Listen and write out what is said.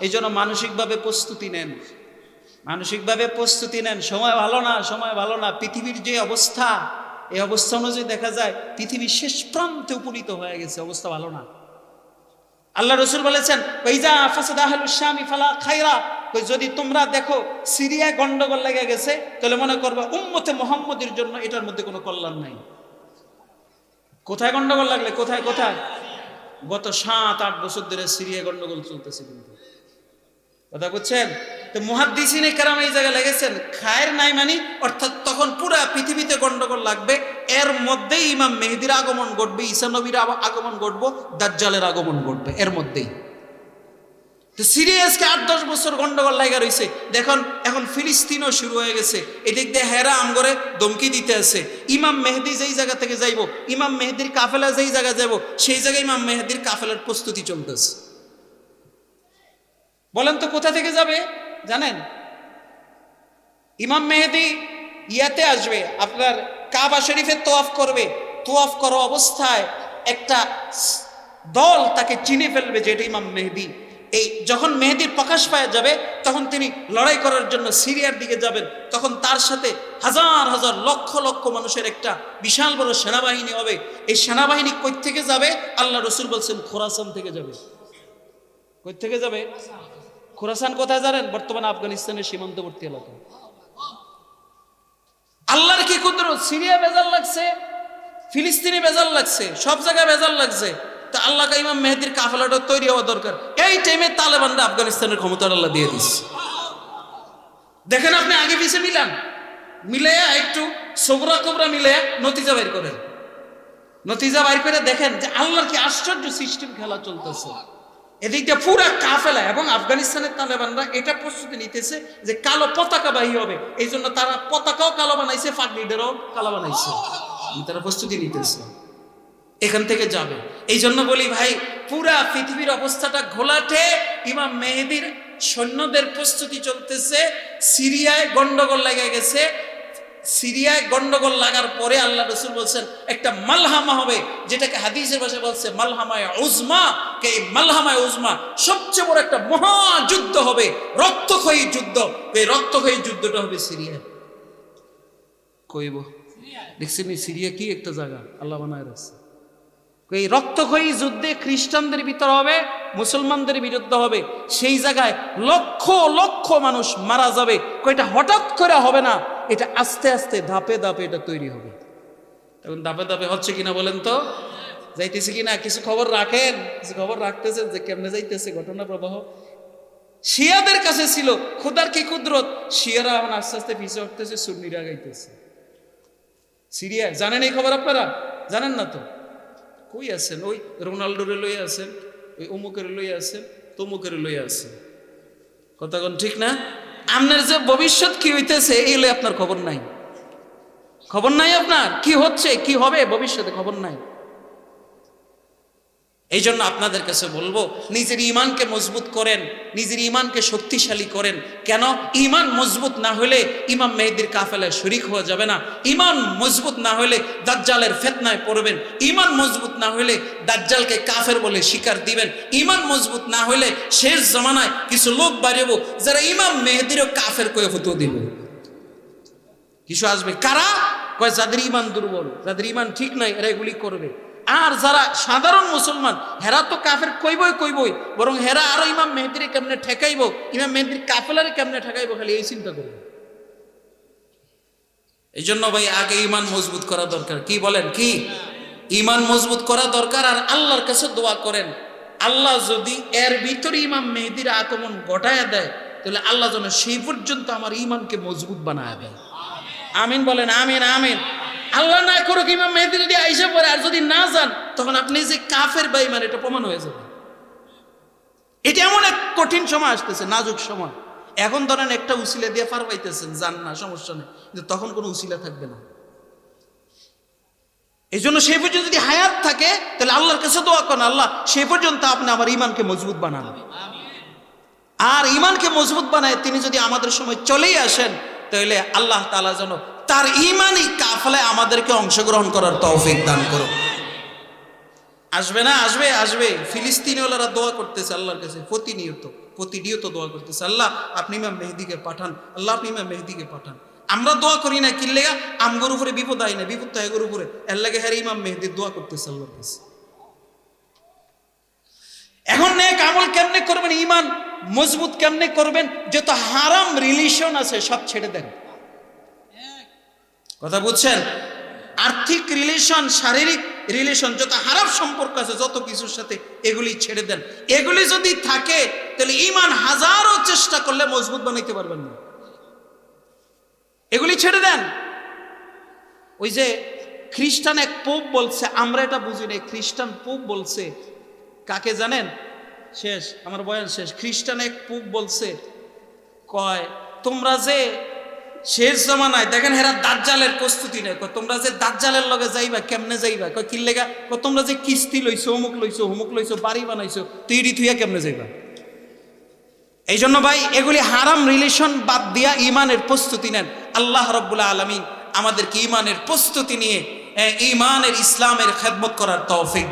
এই জন্য মানসিকভাবে প্রস্তুতি নেন। মানসিকভাবে প্রস্তুতি নেন। সময় ভালো না, সময় ভালো না। পৃথিবীর যে অবস্থা, এই অবস্থা অনুযায়ী দেখা যায়, পৃথিবীর শেষ প্রান্তে উপনীত হয়ে গেছে। অবস্থা ভালো না। আল্লাহ রসুল বলেছেন খাইরা যদি তোমরা দেখো সিরিয়ায় গন্ডগোল লেগে গেছে, তাহলে মনে করবে উম্মতে মোহাম্মদের জন্য এটার মধ্যে কোনো কল্যাণ নাই। কোথায় গন্ডগোল লাগলে? কোথায় কোথায়? গত সাত, আট বছর ধরে সিরিয়া গন্ডগোল চলতেছে কিন্তু। কথা বুঝছেন? তো মুহাদ্দিসিনে কারাম এই জায়গায় লেগেছেন, খায়ের নাই মানি, অর্থাৎ তখন পুরা পৃথিবীতে গন্ডগোল লাগবে, এর মধ্যেই ইমাম মেহেদির আগমন ঘটবে, ঈসা নবীর আগমন ঘটবো, দাজ্জালের আগমন ঘটবে, এর মধ্যেই। তো সিরিয়াসকে আট দশ বছর গন্ডগোল লাগা রয়েছে দেখুন, এখন ফিলিস্তিনও শুরু হয়ে গেছে। এদিক দিয়ে হেরা আমগরে দমকি দিতে আছে। ইমাম মেহেদি যেই জায়গা থেকে যাইব, ইমাম মেহেদির কাফেলা যেই জায়গায় যাব সেই জায়গায় ইমাম মেহেদির কাফেলার প্রস্তুতি চলতেছে। বলেন তো, কোথা থেকে যাবে? জানেন? ইমাম মেহেদি ইয়াতে আসবে, আপনার কাবা শরীফে তোয়াফ করবে। তোয়াফ করা অবস্থায় একটা দল তাকে চিনে ফেলবে যে এটা ইমাম মেহেদি। এই যখন মেহেদির প্রকাশ পাওয়া যাবে, তখন তিনি লড়াই করার জন্য সিরিয়ার দিকে যাবেন। তখন তার সাথে হাজার হাজার, লক্ষ লক্ষ মানুষের একটা বিশাল বড় সেনাবাহিনী হবে। এই সেনাবাহিনী কই থেকে যাবে? আল্লাহ রসুল বলছেন, খোরাসান থেকে যাবে। কই থেকে যাবে? খোরাসান কোথায় জানেন? বর্তমানে আফগানিস্তানের সীমান্তবর্তী এলাকা আল্লাহর কি কুদরত? সিরিয়া বেজাল লাগছে, ফিলিস্তিনি বেজাল লাগছে, সব জায়গায় বেজাল লাগছে। তা আল্লাহ ইমাম মেহেদির কাফেলাটা তৈরি হওয়া দরকার। এই টাইমে তালেবানরা আফগানিস্তানের ক্ষমতা আল্লাহ দিয়ে দিস দেখেন আপনি আগে পিছিয়ে মিলান। মিলে একটু সোবরা কোবরা মিলে নতিজা বাইর করেন। নতিজা বাইর করে দেখেন যে আল্লাহর কি আশ্চর্য সিস্টেম খেলা চলতেছে। এদিক দিয়ে পুরা কাফেলা এবং আফগানিস্তানের তালেবানরা এটা প্রস্তুতি নিতেছে যে কালো পতাকা বাহী হবে। এই জন্য তারা পতাকাও কালো বানাইছে ফাগলিডারও কালো বানাইছে। তারা প্রস্তুতি নিতেছে। এখান থেকে যাবে। এই জন্য বলি ভাই, পুরা পৃথিবীর অবস্থাটা ঘোলাটে। ইমাম মেহেদির সৈন্যদের প্রস্তুতি চলতেছে। সিরিয়ায় গন্ডগোল লেগে গেছে। সিরিয়ায় গন্ডগোল লাগার পরে আল্লাহ রসুল বলছেন, একটা মালহামা হবে, যেটাকে হাদিসের ভাষায় বলছে মালহামায় উজমা, কে এই মালহামায় উজমা, সবচেয়ে বড় একটা মহাযুদ্ধ হবে, রক্তক্ষয়ী যুদ্ধ। এই রক্তক্ষয়ী যুদ্ধটা হবে সিরিয়ায়। কইব দেখছেন সিরিয়া কি একটা জায়গা? আল্লাহ বানায় রাখছে। এই রক্তক্ষয়ী যুদ্ধে খ্রিস্টানদের ভিতর হবে, মুসলমানদের বিরুদ্ধে হবে, সেই জায়গায় লক্ষ লক্ষ মানুষ মারা যাবে। কয়টা হঠাৎ করে হবে না এটা আস্তে আস্তে, ধাপে ধাপে এটা তৈরি হবে। এখন ধাপে ধাপে হচ্ছে কিনা বলেন তো? যাইতেছে কিনা? কিছু খবর রাখেন? কিছু খবর রাখতেছেন যে কেমনে যাইতেছে ঘটনা প্রবাহ? শিয়াদের কাছে ছিল, খুদার কি কুদরত? শিয়ারা এখন আস্তে আস্তে পিছিয়ে উঠতেছে, সুন্নিরা গাইতেছে। সিরিয়া, জানেন এই খবর আপনারা? জানেন না তো? কই আছেন? ওই রোনাল্ডোরে লই আছেন, ওই অমুকের লই আছেন, তমুকের লই আছেন। কথা ঠিক না? আপনার যে ভবিষ্যৎ কি হইতেছে এই লই আপনার খবর নাই। খবর নাই আপনার? কি হচ্ছে? কি হবে? ভবিষ্যতে খবর নাই। এই জন্য আপনাদের কাছে বলব, নিজের ইমানকে মজবুত করেন, নিজের ইমানকে শক্তিশালী করেন। কেন? ইমান মজবুত না হলে ইমাম মেহেদির কাফেলায় শরিক হওয়া যাবে না। ইমান মজবুত না হলে দাজ্জালের ফেতনায় পড়বেন। ইমান মজবুত না হলে দাজ্জালকে কাফের বলে স্বীকার দিবেন। ইমান মজবুত না হলে শেষ জমানায় কিছু লোক বাড়িব, যারা ইমাম মেহেদিরও কাফের কয়ে হতো দিব। কিছু আসবে? কারা? কয়, যাদের ইমান দুর্বল, যাদের ইমান ঠিক নাই, এরা এগুলি করবে। আর যারা সাধারণ মুসলমান, হেরা তো কাফের কইবই কইবই, বরং হেরা আরও ইমাম মেহেদিরে কেমনে ঠেকাইবো, ইমাম মেহেদির কাফেলারে কেমনে ঠেকাইবো, খালি এই চিন্তা করবে এই জন্য ভাই, আগে ইমান মজবুত করা দরকার। কি বলেন? কি? ইমান মজবুত করা দরকার আর আল্লাহর কাছে দোয়া করেন। আল্লাহ যদি এর ভিতরে ইমাম মেহেদির আগমন ঘটায় দেয়, তাহলে আল্লাহ যেন সেই পর্যন্ত আমার ইমানকে মজবুত বানায় দেয়। আমিন বলেন, আমিন আমিন। আল্লাহ না করুক, ইমাম মেহেদি যদি আইসা পড়ে আর যদি না যান, তখন আপনি যে কাফের বাইমান এটা প্রমাণ হয়ে যাবে। এটা এমন এক কঠিন সময় আসতেছে, নাজুক সময়। এখন ধরেন একটা উসিলা দিয়ে পার পাইতেছেন, যান না, সমস্যা নেই। কিন্তু তখন কোনো উসিলা থাকবে না। এই জন্য সেই পর্যন্ত যদি হায়াত থাকে, তাহলে আল্লাহর কাছে দোয়া করেন, আল্লাহ সেই পর্যন্ত আপনি আমার ইমানকে মজবুত বানান। আর ইমানকে মজবুত বানায় তিনি যদি আমাদের সময় চলেই আসেন, তাহলে আল্লাহ তালা যেন তার ইমানই কাফলায় আমাদেরকে অংশগ্রহণ করার তৌফিক দান করো। আসবে না? আসবে? আসবে। ফিলিস্তিনিওয়ালারা দোয়া করতেছে আল্লাহর কাছে। প্রতিনিয়ত প্রতিনিয়ত দোয়া করতেছে। আল্লাহ, আপনি ইমাম মেহেদিকে পাঠান। আল্লাহ, আপনি ইমাম মেহেদিকে পাঠান। আমরা দোয়া করি না কিনলে আমগর উপরে বিপদ আয় না বিপদ তো উপরে। এর লাগে হ্যাঁ ইমাম মেহেদির দোয়া করতেছে আল্লাহর কাছে। এখন নেক আমল কেমনে করবেন? ইমান মজবুত কেমনে করবেন? যত হারাম রিলেশন আছে সব ছেড়ে দেন। কথা বুঝছেন? আর্থিক রিলেশন শারীরিক রিলেশন যত হারাম সম্পর্ক আছে, যত কিছুর সাথে এগুলি ছেড়ে দেন। এগুলি যদি থাকে, তাহলে ইমান হাজারো চেষ্টা করলে মজবুত বানাইতে পারবেন না। এগুলি ছেড়ে দেন। ওই যে খ্রিস্টান এক পোপ বলছে, আমরা এটা বুঝি না খ্রিস্টান পোপ বলছে, কাকে জানেন? শেষ, আমার বয়ান শেষ। খ্রিস্টান এক পোপ বলছে, কয়, তোমরা যে শেষ জমানায় দেখেন হেরা দাজ্জালের প্রস্তুতি নেই তোমরা যে দাজ্জালের লগে যাইবা, কেমনে যাইবা? কয় কি তোমরা যে কিস্তি লইছো, অমুক লইছো অমুক লইছো, বাড়ি বানাইছো তুই থুইয়া কেমনে যাইবা? এই জন্য ভাই, এগুলি হারাম রিলেশন বাদ দিয়া ইমানের প্রস্তুতি নেন। আল্লাহ রব্বুল্লাহ আলমিন আমাদেরকে ইমানের প্রস্তুতি নিয়ে ইমানের ইসলামের খেদমত করার তৌফিক